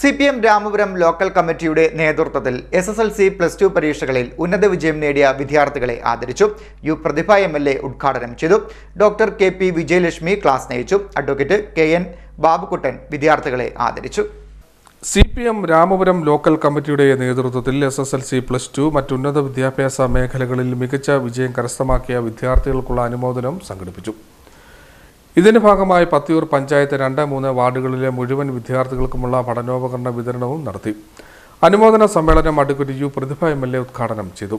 C P M Ramapuram local കമ്മിറ്റിയുടെ നേതൃത്വത്തിൽ S S L C plus two പരീക്ഷകളിൽ ഉന്നത വിജയം നേടിയ വിദ്യാർത്ഥികളെ ആദരിച്ചു. U Prathibha M L A ഉദ്ഘാടനം ചെയ്തു. Doctor K P Vijayalakshmi class നയിച്ചു. അഡ്വക്കേറ്റ് കെ എൻ ബാബുക്കുട്ടൻ വിദ്യാർത്ഥികളെ ആദരിച്ചു. C P M Ramapuram local കമ്മിറ്റിയുടെ നേതൃത്വത്തിൽ S S L C plus two മറ്റുന്നത വിദ്യാഭ്യാസ മേഖലകളിൽ മികച്ച വിജയം കരസ്ഥമാക്കിയ വിദ്യാർത്ഥികൾക്കുള്ള അനുമോദനം സംഘടിപ്പിച്ചു. ഇതിന്റെ ഭാഗമായി പത്തിയൂർ പഞ്ചായത്ത് രണ്ട് മൂന്ന് വാർഡുകളിലെ മുഴുവൻ വിദ്യാർത്ഥികൾക്കുമുള്ള പഠനോപകരണ വിതരണവും നടത്തി. അനുമോദന സമ്മേളനം advocate U Prathibha M L A ഉദ്ഘാടനം ചെയ്തു.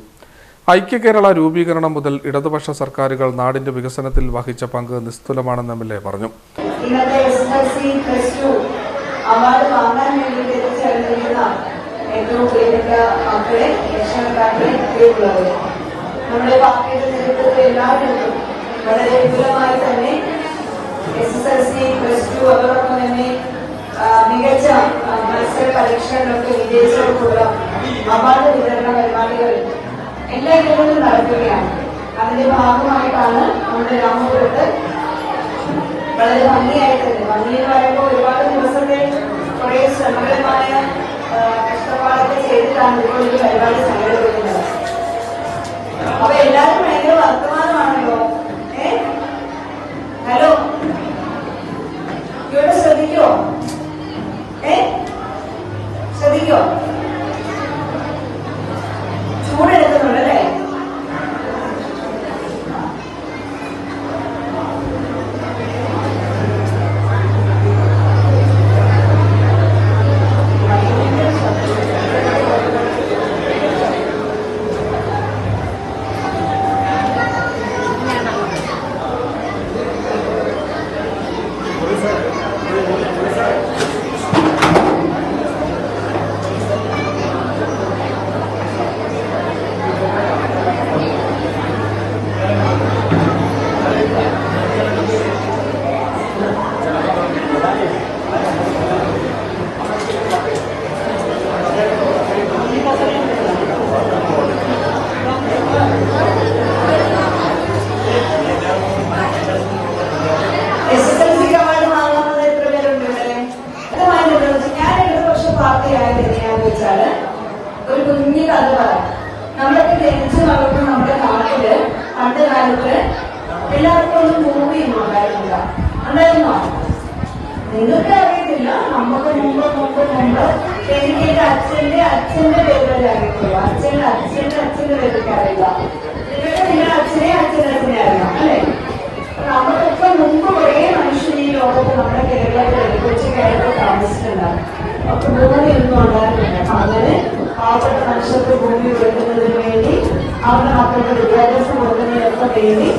ഐക്യ കേരള രൂപീകരണം മുതൽ ഇടതുപക്ഷ സർക്കാരുകൾ നാടിന്റെ വികസനത്തിൽ വഹിച്ച പങ്ക് നിസ്തുലമാണെന്ന് എം എൽ എ പറഞ്ഞു. അവാർഡ് വാങ്ങാൻ വേണ്ടി നമ്മുടെ പാർട്ടിയുടെ നേതൃത്വത്തിൽ എല്ലാവരും വളരെ വിപുലമായി തന്നെ S S L C plus two അതോടൊപ്പം തന്നെ മികച്ച മത്സര പരീക്ഷകളിലൊക്കെ വിജയിച്ചവർക്കുള്ള അവാർഡ് വിതരണ പരിപാടികൾ എല്ലാ ഇടങ്ങളിലും നടക്കുകയാണ്. അതിന്റെ ഭാഗമായിട്ടാണ് നമ്മുടെ രാമപുരത്ത് വളരെ ഭംഗിയായിട്ട് തന്നെ ഭംഗി എന്ന് പറയുമ്പോൾ ഒരുപാട് ദിവസത്തെ Dios. നിങ്ങൾക്ക് അറിയത്തില്ല. നമുക്ക് മുമ്പ് മുമ്പ് മുമ്പ് എനിക്ക് എന്റെ അച്ഛന്റെ അച്ഛന്റെ പേര് വരെ അറിയത്തുള്ളൂ. അച്ഛന്റെ അച്ഛന്റെ അച്ഛന്റെ പേരൊക്കെ അറിയില്ല. നിങ്ങൾക്ക് നിങ്ങളുടെ അച്ഛനെ അച്ഛന്റെ അച്ഛനെ അറിയാം അല്ലേ? നമുക്കൊക്കെ മുമ്പ് കുറേ മനുഷ്യർ ഈ ലോകത്ത് നമ്മുടെ കേരളത്തിൽ കൊച്ചു കേരളത്തിൽ താമസിച്ചിട്ടുണ്ടാകും അപ്പൊ ഭൂമിയൊന്നും ഉണ്ടായിരുന്നില്ല. അപ്പൊ അങ്ങനെ പാവപ്പെട്ട മനുഷ്യർക്ക് ഭൂമി ഉയർത്തുന്നതിന് വേണ്ടി അവരുടെ മക്കൾക്ക് വിദ്യാഭ്യാസം കൊടുക്കുന്നതിനൊക്കെ വേണ്ടി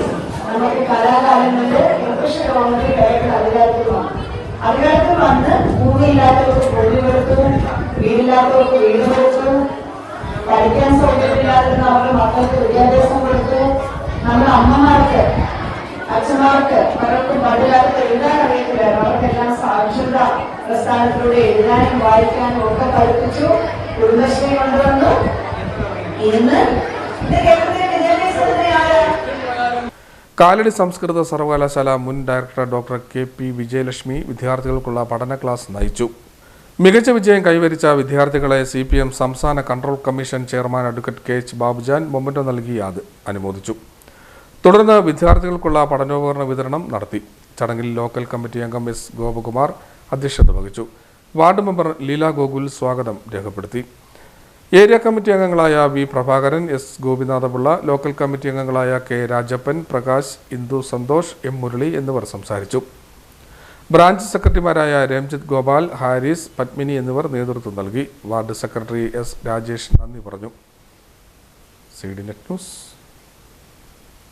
നമുക്ക് കലാകാലങ്ങളിൽ ഇംഗ്ലീഷ് ഗവൺമെന്റ് കേരളത്തിൽ അധികാരത്തിൽ അധികാരത്തിൽ വന്ന് ഭൂമിയില്ലാത്തവർക്ക് ഭൂമി കൊടുത്തു വീടില്ലാത്തവർക്ക് വീട് കൊടുത്തു പഠിക്കാൻ സൗകര്യമില്ലാത്തവർക്ക് അവരുടെ മക്കൾക്ക് വിദ്യാഭ്യാസം കൊടുത്തു നമ്മുടെ അമ്മമാർക്ക് അച്ഛന്മാർക്ക് പലർക്കും പണ്ടുകാലത്ത് എഴുതാൻ അറിയത്തില്ലായിരുന്നു. അവർക്കെല്ലാം സാക്ഷരത പ്രസ്ഥാനത്തിലൂടെ എഴുതാനും വായിക്കാനും ഒക്കെ പഠിപ്പിച്ചു. കുടുംബശ്രീ കൊണ്ടുവന്നു. ഇന്ന് കാലടി സംസ്കൃത സർവകലാശാല മുൻ director doctor K P Vijayalakshmi വിദ്യാർത്ഥികൾക്കുള്ള പഠന ക്ലാസ് നയിച്ചു. മികച്ച വിജയം കൈവരിച്ച വിദ്യാർത്ഥികളെ സി പി എം സംസ്ഥാന control commission chairman advocate K H Babujan memento നൽകി അത് അനുമോദിച്ചു. തുടർന്ന് വിദ്യാർത്ഥികൾക്കുള്ള പഠനോപകരണ വിതരണം നടത്തി. ചടങ്ങിൽ ലോക്കൽ കമ്മിറ്റി അംഗം എസ് ഗോപകുമാർ അധ്യക്ഷത വഹിച്ചു. വാർഡ് മെമ്പർ ലീല ഗോകുൽ സ്വാഗതം രേഖപ്പെടുത്തി. ഏരിയ കമ്മിറ്റി അംഗങ്ങളായ V Prabhakaran S Gopinathapillai local committee അംഗങ്ങളായ കെ രാജപ്പൻ പ്രകാശ് ഇന്ദു സന്തോഷ് എം മുരളി എന്നിവർ സംസാരിച്ചു. ബ്രാഞ്ച് സെക്രട്ടറിമാരായ രംജിത് ഗോപാൽ ഹാരിസ് പത്മിനി എന്നിവർ നേതൃത്വം നൽകി. വാർഡ് സെക്രട്ടറി എസ് രാജേഷ് നന്ദി പറഞ്ഞു. C D net news.